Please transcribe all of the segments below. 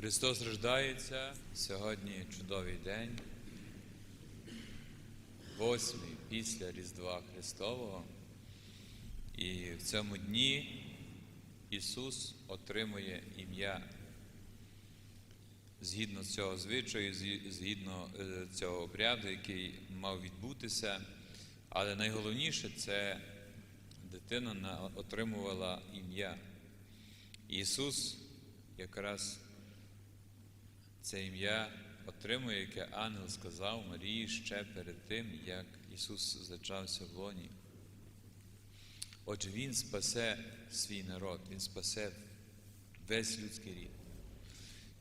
Христос рождається сьогодні чудовий день, восьмий після Різдва Христового. І в цьому дні Ісус отримує ім'я згідно цього звичаю, згідно е, цього обряду, який мав відбутися. Але найголовніше це дитина отримувала ім'я. Ісус якраз це ім'я отримує, яке ангел сказав Марії ще перед тим, як Ісус зачався в лоні. Отже, Він спасе свій народ, Він спасе весь людський рід.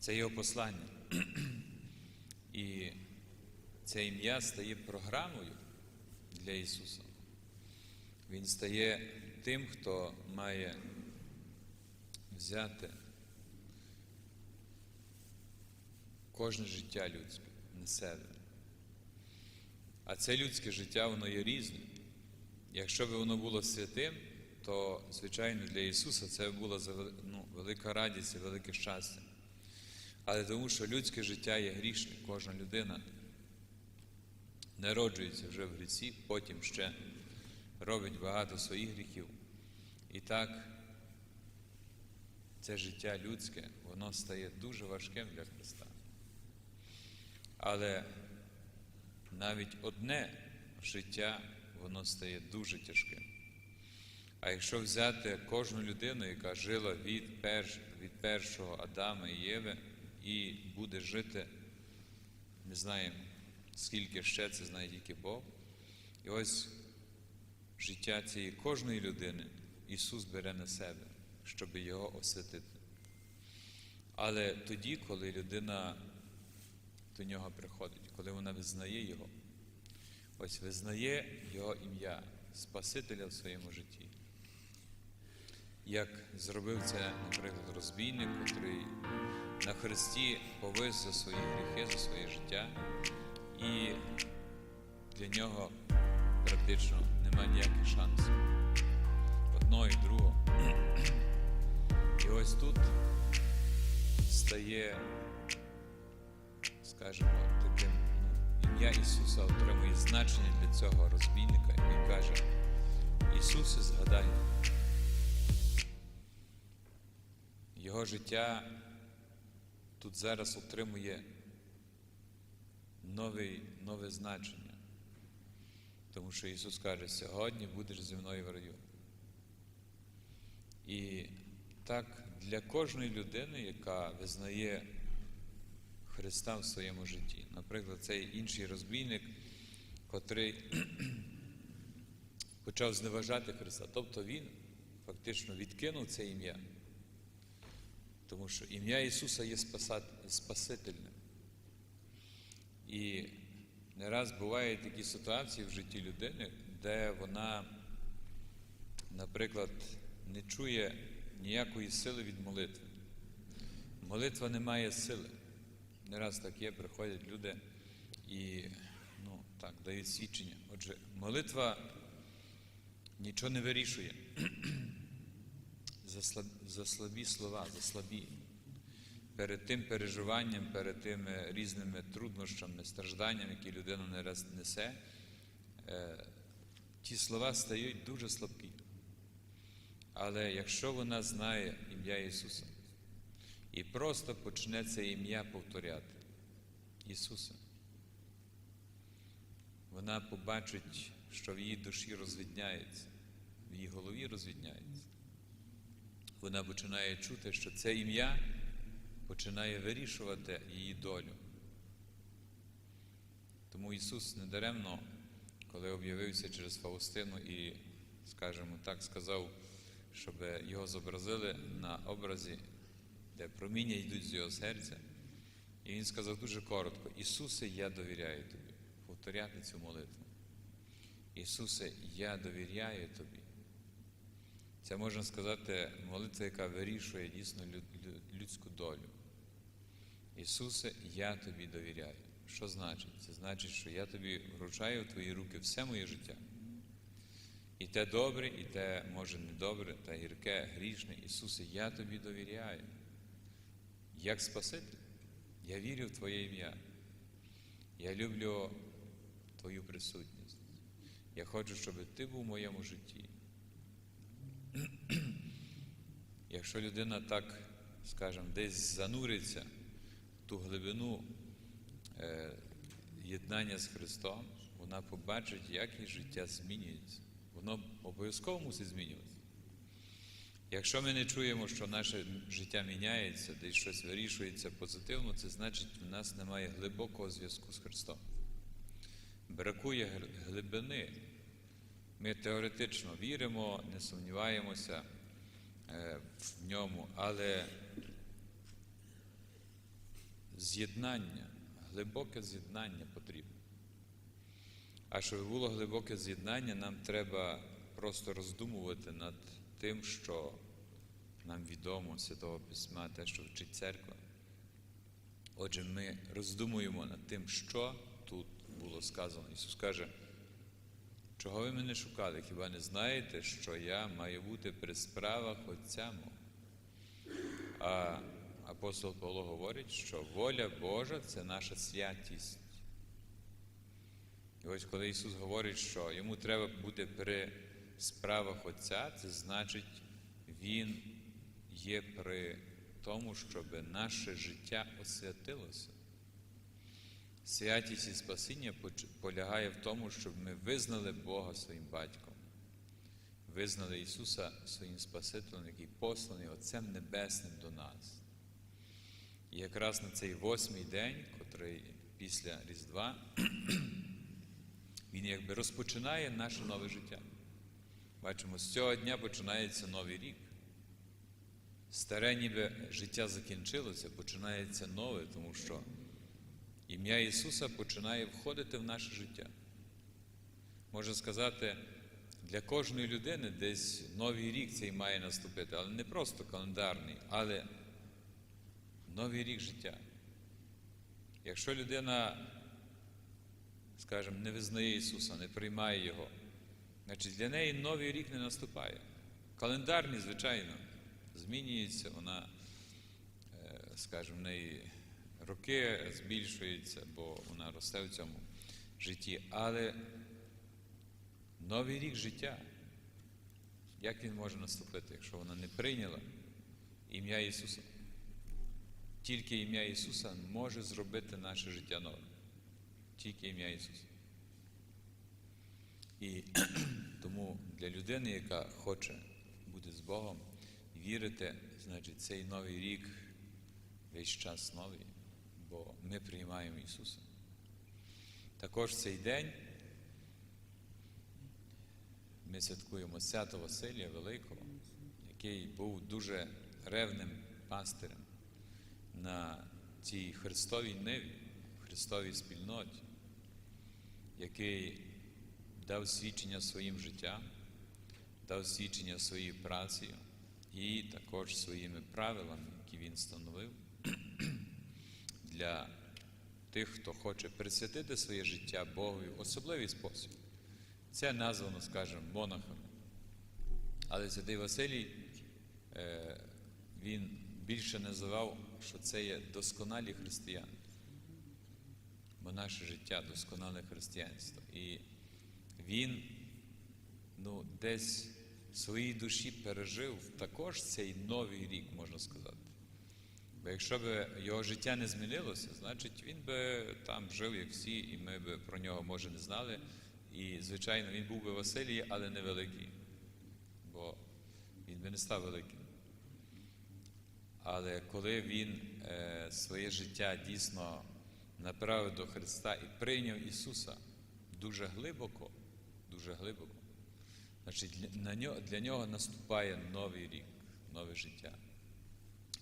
Це його послання. І це ім'я стає програмою для Ісуса. Він стає тим, хто має взяти кожне життя людське на себе. А це людське життя, воно є різне. Якщо б воно було святим, то, звичайно, для Ісуса це була ну, велика радість і велике щастя. Але тому, що людське життя є грішне, кожна людина народжується вже в гріці, потім ще робить багато своїх гріхів. І так, це життя людське, воно стає дуже важким для Христа. Але навіть одне життя, воно стає дуже тяжким. А якщо взяти кожну людину, яка жила від, перш, від першого Адама і Єви, і буде жити, не знаємо, скільки ще це знає тільки Бог. І ось життя цієї кожної людини Ісус бере на себе, щоб його освятити. Але тоді, коли людина до нього приходить, коли вона визнає Його, ось визнає Його ім'я, Спасителя в своєму житті. Як зробив це, наприклад, розбійник, який на Христі повис за свої гріхи, за своє життя, і для нього практично немає ніяких шансів. Одного і другого. І ось тут стає, скажімо, таким ну, ім'я Ісуса отримує значення для цього розбійника і каже, Ісусе, згадай, його життя тут зараз отримує новий, нове значення. Тому що Ісус каже, сьогодні будеш зі мною в раю. І так для кожної людини, яка визнає Христа в своєму житті. Наприклад, цей інший розбійник, котрий почав зневажати Христа. Тобто він фактично відкинув це ім'я. Тому що ім'я Ісуса є Спасительним. І не раз бувають такі ситуації в житті людини, де вона, наприклад, не чує ніякої сили від молитви. Молитва не має сили. Не раз так є, приходять люди і ну, так, дають свідчення. Отже, молитва нічого не вирішує. За, слаб, за слабі слова, за слабі. Перед тим переживанням, перед тими різними труднощами, стражданнями, які людина не раз несе, е, ті слова стають дуже слабкі. Але якщо вона знає ім'я Ісуса і просто почне це ім'я повторяти, Ісуса, вона побачить, що в її душі розвідняється, в її голові розвідняється. Вона починає чути, що це ім'я починає вирішувати її долю. Тому Ісус недаремно, коли об'явився через Фаустину і, скажімо так, сказав, щоб його зобразили на образі, де проміння йдуть з його серця. І він сказав дуже коротко: Ісусе, я довіряю тобі, повторяти цю молитву. Ісусе, я довіряю тобі. Це можна сказати молитва, яка вирішує дійсно людську долю. Ісусе, я тобі довіряю. Що значить? Це значить, що я тобі вручаю в твої руки все моє життя. І те добре, і те, може, недобре, та гірке, грішне. Ісусе, я тобі довіряю. Як Спаситель. Я вірю в Твоє ім'я. Я люблю Твою присутність. Я хочу, щоб Ти був в моєму житті. Якщо людина так, скажімо, десь зануриться в ту глибину е, єднання з Христом, вона побачить, як її життя змінюється. Воно обов'язково мусить змінюватися. Якщо ми не чуємо, що наше життя міняється, десь щось вирішується позитивно, це значить, в нас немає глибокого зв'язку з Христом. Бракує глибини. Ми теоретично віримо, не сумніваємося е, в ньому, але з'єднання, глибоке з'єднання потрібно. А щоб було глибоке з'єднання, нам треба просто роздумувати над тим, що нам відомо Святого Письма, те, що вчить церква. Отже, ми роздумуємо над тим, що тут було сказано. Ісус каже, чого ви мене шукали? Хіба не знаєте, що я маю бути при справах Отця мого? А апостол Павло говорить, що воля Божа це наша святість. І ось коли Ісус говорить, що йому треба бути при справах Отця, це значить, Він є при тому, щоб наше життя освятилося. Святість і спасіння полягає в тому, щоб ми визнали Бога своїм батьком, визнали Ісуса своїм Спасителем, який посланий Отцем Небесним до нас. І якраз на цей восьмий день, котрий після Різдва, він якби розпочинає наше нове життя. Бачимо, з цього дня починається новий рік. Старе ніби життя закінчилося, починається нове, тому що ім'я Ісуса починає входити в наше життя. Можна сказати, для кожної людини десь новий рік цей має наступити, але не просто календарний, але новий рік життя. Якщо людина, скажімо, не визнає Ісуса, не приймає Його, значить для неї новий рік не наступає. Календарний, звичайно, змінюється, вона, е, скажімо, в неї роки збільшуються, бо вона росте в цьому житті. Але новий рік життя, як він може наступити, якщо вона не прийняла ім'я Ісуса? Тільки ім'я Ісуса може зробити наше життя новим. Тільки ім'я Ісуса. І тому для людини, яка хоче бути з Богом, вірити, значить, цей новий рік весь час новий, бо ми приймаємо Ісуса. Також цей день ми святкуємо свято Василія Великого, який був дуже ревним пастирем на цій Христовій ниві, Христовій спільноті, який дав свідчення своїм життям, дав свідчення своєю працею і також своїми правилами, які він встановив для тих, хто хоче присвятити своє життя Богові в особливий спосіб. Це названо, скажімо, монахами. Але святий Василій, е, він більше називав, що це є досконалі християни. Бо наше життя досконале християнство. І він ну, десь своїй душі пережив також цей новий рік, можна сказати. Бо якщо б його життя не змінилося, значить він би там жив, як всі, і ми б про нього, може, не знали. І, звичайно, він був би Василій, але не великий, бо він би не став великим. Але коли він е, своє життя дійсно направив до Христа і прийняв Ісуса дуже глибоко, дуже глибоко, значить для, нього, для нього наступає новий рік, нове життя.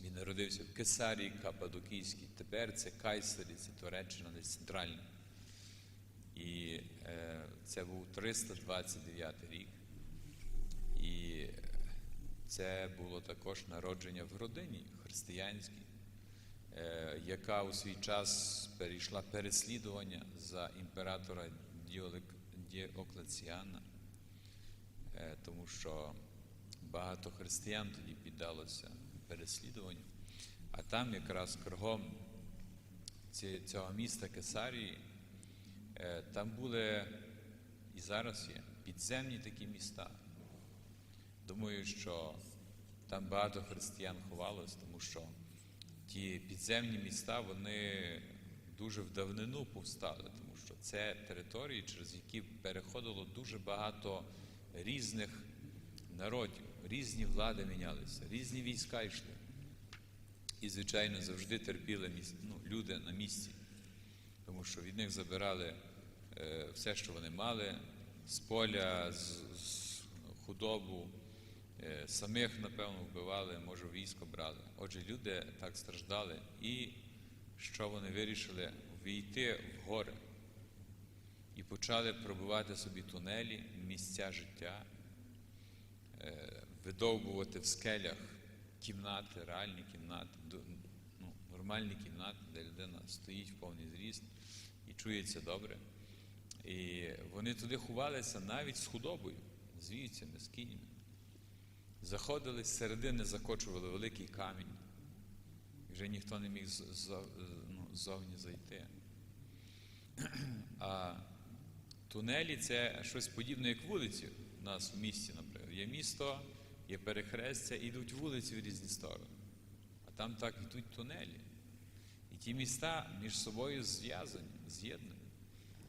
Він народився в Кесарії Каппадокійській, тепер це Кайсері, це Туреччина, десь центральна. І е, це був 329 рік. І це було також народження в родині християнській, е, яка у свій час перейшла переслідування за імператора Діоклеціана, тому що багато християн тоді піддалося переслідуванню. А там якраз кругом цього міста Кесарії, е, там були і зараз є підземні такі міста. Думаю, що там багато християн ховалось, тому що ті підземні міста вони дуже в давнину повстали, тому що це території, через які переходило дуже багато різних народів, різні влади мінялися, різні війська йшли. І, звичайно, завжди терпіли ну, люди на місці, тому що від них забирали е, все, що вони мали, з поля, з, з худобу, е, самих, напевно, вбивали, може, військо брали. Отже, люди так страждали. І що вони вирішили? Війти в гори і почали пробувати собі тунелі, місця життя, е, видовбувати в скелях кімнати, реальні кімнати, ну, нормальні кімнати, де людина стоїть в повний зріст і чується добре. І вони туди ховалися навіть з худобою, з вівцями, з кіньми. Заходили з середини, закочували великий камінь. Вже ніхто не міг ну, ззовні зайти. А тунелі це щось подібне, як вулиці у нас в місті, наприклад. Є місто, є перехрестя, йдуть вулиці в різні сторони. А там так йдуть тунелі. І ті міста між собою зв'язані, з'єднані.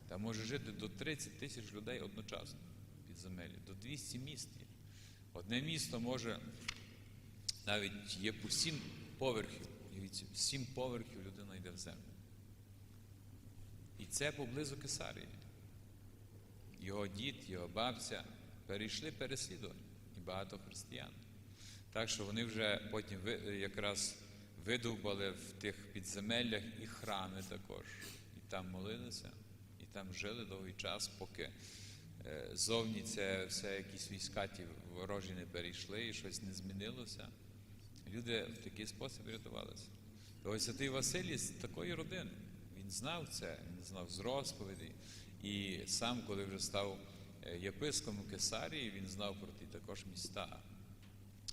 Там може жити до 30 тисяч людей одночасно в підземелі, до 200 міст є. Одне місто може навіть є по сім поверхів. Уявіть собі, сім поверхів людина йде в землю. І це поблизу Кесарії. Його дід, його бабця перейшли переслідування і багато християн. Так що вони вже потім якраз видовбали в тих підземеллях і храми також. І там молилися, і там жили довгий час, поки е, зовні це все якісь війська ті ворожі не перейшли і щось не змінилося. Люди в такий спосіб рятувалися. Ось святий Василій з такої родини. Він знав це, він знав з розповідей. І сам, коли вже став е, єпископом Кесарії, він знав про ті також міста.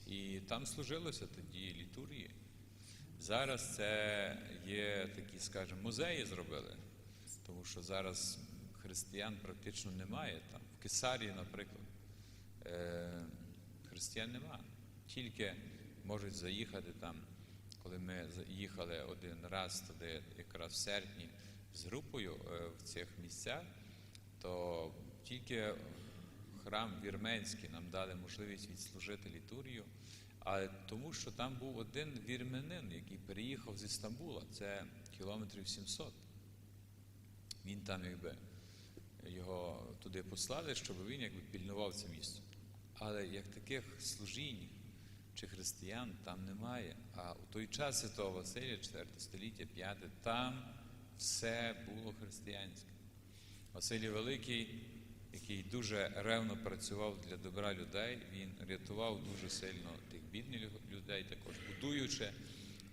І там служилося тоді літургії. Зараз це є такі, скажімо, музеї зробили, тому що зараз християн практично немає там. В Кесарії, наприклад, е, християн нема. Тільки можуть заїхати там, коли ми їхали один раз туди, якраз в серпні, з групою е, в цих місцях, то тільки храм вірменський нам дали можливість відслужити літургію, але тому, що там був один вірменин, який переїхав з Істамбула, це кілометрів 700. Він там якби його туди послали, щоб він якби пільнував це місце. Але як таких служінь чи християн там немає. А у той час Святого Василія, 4 століття, 5, там все було християнське. Василій Великий, який дуже ревно працював для добра людей, він рятував дуже сильно тих бідних людей, також будуючи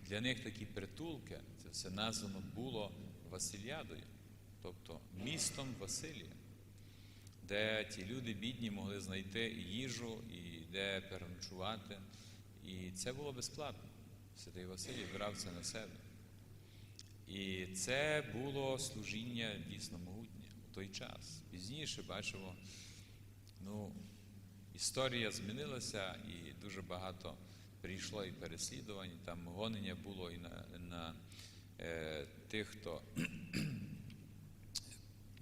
для них такі притулки, це все названо було Василядою, тобто містом Василія, де ті люди бідні могли знайти їжу, і де переночувати. І це було безплатно. Святий Василій брав це на себе. І це було служіння дійсно той час. Пізніше бачимо, ну, історія змінилася і дуже багато прийшло і переслідувань, там гонення було і на, на е, тих, хто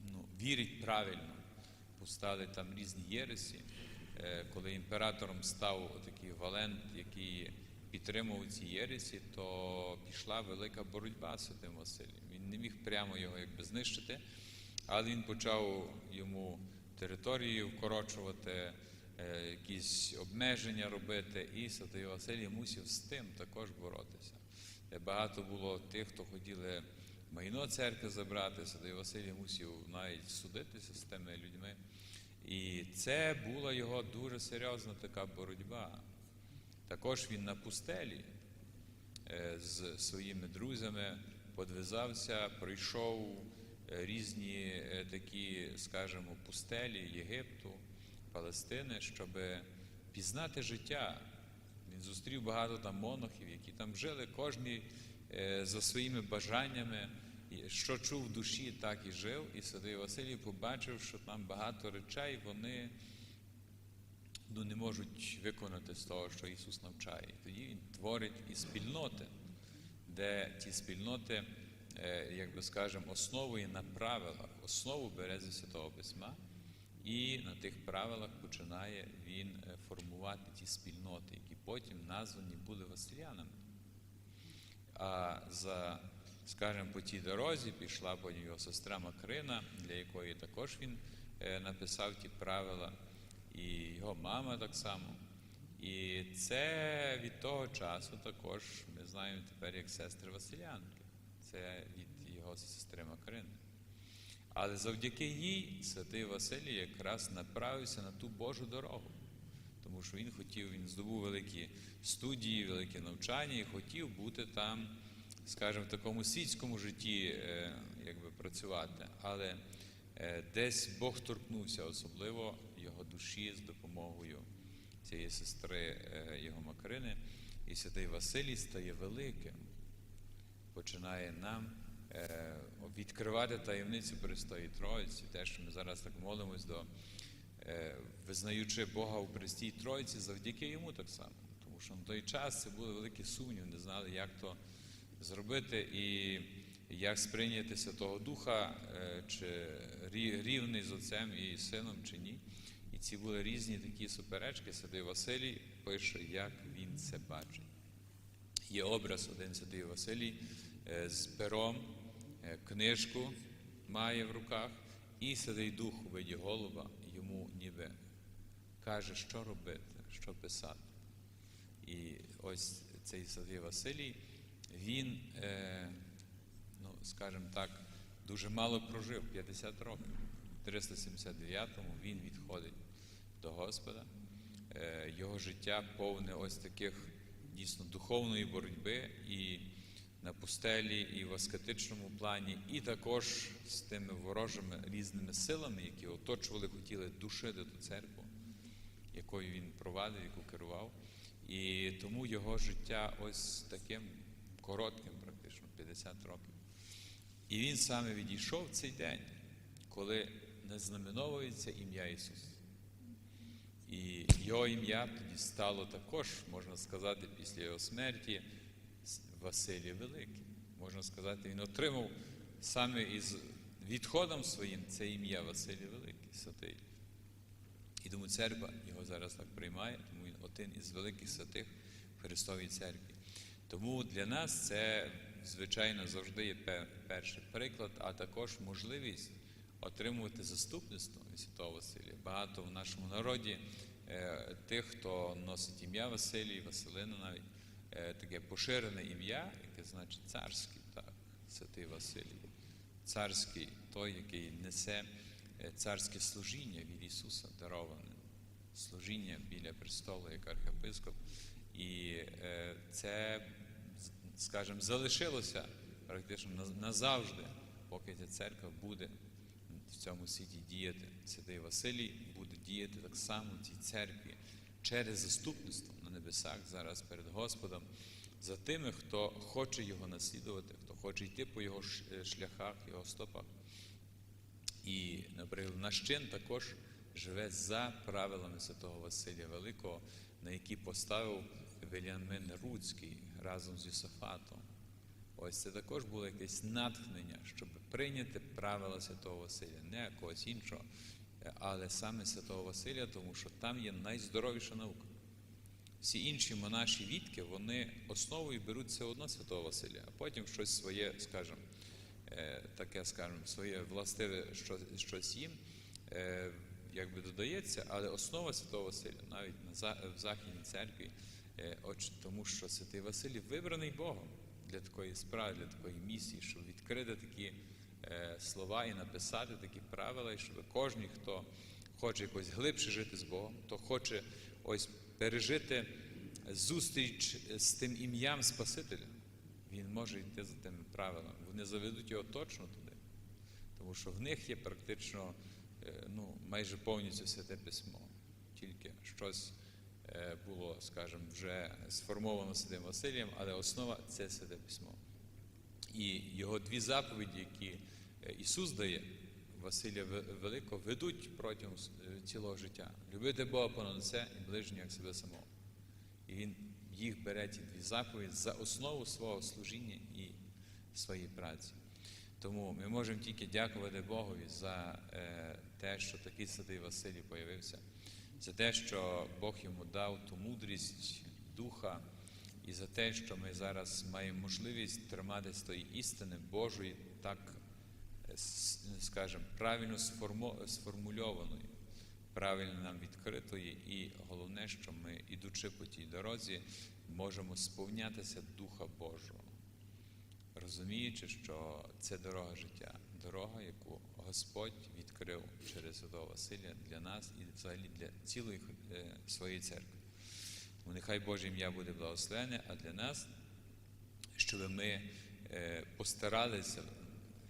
ну, вірить правильно. Постали там різні єресі. Е, Коли імператором став такий Валент, який підтримував ці єресі, то пішла велика боротьба з Святим Василієм. Він не міг прямо його якби знищити, але він почав йому території вкорочувати, е, якісь обмеження робити, і Святий Василій мусив з тим також боротися. Е, Багато було тих, хто хотіли майно церкви забрати, Святий Василій мусив навіть судитися з тими людьми. І це була його дуже серйозна така боротьба. Також він на пустелі е, з своїми друзями подвизався, пройшов е, різні е, такі, скажімо, пустелі Єгипту, Палестини, щоб пізнати життя. Він зустрів багато там монахів, які там жили, кожен за своїми бажаннями. Що чув в душі, так і жив. І святий Василій побачив, що там багато речей вони ну, не можуть виконати з того, що Ісус навчає. І тоді Він творить і спільноти, де ті спільноти, е, як би скажемо, основує на правилах, основу бере зі Святого Письма, і на тих правилах починає він е, формувати ті спільноти, які потім названі були Василянами. А за, скажімо, по тій дорозі пішла потім його сестра Макрина, для якої також він е, написав ті правила, і його мама так само. І це від того часу також ми знаємо тепер як сестри Василянки. Це від його сестри Макрини. Але завдяки їй святий Василій якраз направився на ту Божу дорогу. Тому що він хотів, він здобув великі студії, велике навчання і хотів бути там, скажімо, в такому світському житті, е, якби працювати. Але е, десь Бог торкнувся, особливо його душі з допомогою цієї сестри е, його Макарини. І святий Василій стає великим, починає нам е, відкривати таємницю Престої Троїці, те, що ми зараз так молимось до е, визнаючи Бога у Престій Троїці, завдяки йому так само. Тому що на той час це були великі сумніви, не знали, як то зробити і як сприйняти Святого Духа, е, чи рі- рівний з Отцем і Сином, чи ні. І ці були різні такі суперечки. Святий Василій пише, як він це бачить. Є образ один святий Василій з пером, е, книжку має в руках, і святий Дух у виді голуба йому ніби каже, що робити, що писати. І ось цей святий Василій, він, е, ну, скажімо так, дуже мало прожив 50 років. В 379-му він відходить до Господа. Е, Його життя повне ось таких дійсно духовної боротьби і на пустелі, і в аскетичному плані, і також з тими ворожими різними силами, які оточували, хотіли душити ту церкву, якою він провадив, яку керував. І тому його життя ось таким коротким, практично 50 років. І він саме відійшов цей день, коли не знаменовується ім'я Ісуса. І його ім'я тоді стало також, можна сказати, після його смерті Василій Великий. Можна сказати, він отримав саме із відходом своїм це ім'я Василій Великий, святий. І тому церква його зараз так приймає, тому він один із великих святих в Христовій церкві. Тому для нас це, звичайно, завжди є перший приклад, а також можливість отримувати заступництво від Святого Василія. Багато в нашому народі е, тих, хто носить ім'я Василій, Василина навіть таке поширене ім'я, яке значить царський, так, святий Василій. Царський, той, який несе е, царське служіння від Ісуса дароване, служіння біля престолу як архієпископ. І е, це, скажімо, залишилося практично назавжди, поки ця церква буде в цьому світі діяти. Святий Василій буде діяти так само в цій церкві через заступництво на небесах зараз перед Господом за тими, хто хоче його наслідувати, хто хоче йти по його е, шляхах, його стопах. І, наприклад, наш чин також живе за правилами святого Василія Великого, на які поставив Вельямин Руцький разом з Юсафатом. Ось це також було якесь натхнення, щоб прийняти правила святого Василія, не когось іншого, е, але саме святого Василія, тому що там є найздоровіша наука. Всі інші монаші відки, вони основою беруть все одно святого Василія, а потім щось своє, скажімо, е, таке, скажімо, своє властиве щось, їм е, якби додається, але основа святого Василія, навіть на в Західній церкві, е, тому що святий Василій вибраний Богом для такої справи, для такої місії, щоб відкрити такі слова і написати такі правила, і щоб кожен, хто хоче якось глибше жити з Богом, хто хоче ось пережити зустріч з тим ім'ям Спасителя, він може йти за тими правилами. Вони заведуть його точно туди. Тому що в них є практично е, ну, майже повністю святе письмо. Тільки щось е, було, скажімо, вже сформовано Святим Василієм, але основа це Святе Письмо. І його дві заповіді, які е, Ісус дає Василія Ве- Великого, ведуть протягом е, цілого життя. Любити Бога понад все і ближнього як себе самого. І він їх бере ті дві заповіді за основу свого служіння і своєї праці. Тому ми можемо тільки дякувати Богові за е, те, що такий святий Василій появився, за те, що Бог йому дав ту мудрість духа, і за те, що ми зараз маємо можливість триматися тої істини Божої, так, скажемо, правильно сформульованої, правильно нам відкритої, і головне, що ми, ідучи по тій дорозі, можемо сповнятися Духа Божого розуміючи, що це дорога життя, дорога, яку Господь відкрив через Святого Василя для нас і взагалі для цілої е, своєї церкви. Тому нехай Боже ім'я буде благословене, а для нас, щоб ми е, постаралися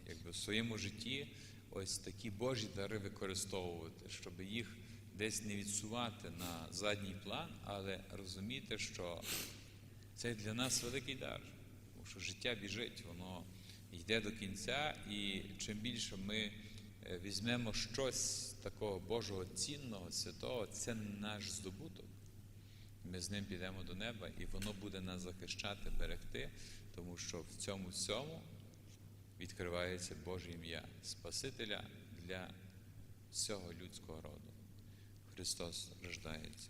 якби, в своєму житті ось такі Божі дари використовувати, щоб їх десь не відсувати на задній план, але розуміти, що це для нас великий дар, тому що життя біжить, воно йде до кінця, і чим більше ми е, візьмемо щось такого Божого цінного, святого, це наш здобуток. Ми з ним підемо до неба, і воно буде нас захищати, берегти, тому що в цьому всьому відкривається Боже ім'я Спасителя для всього людського роду. Христос рождається.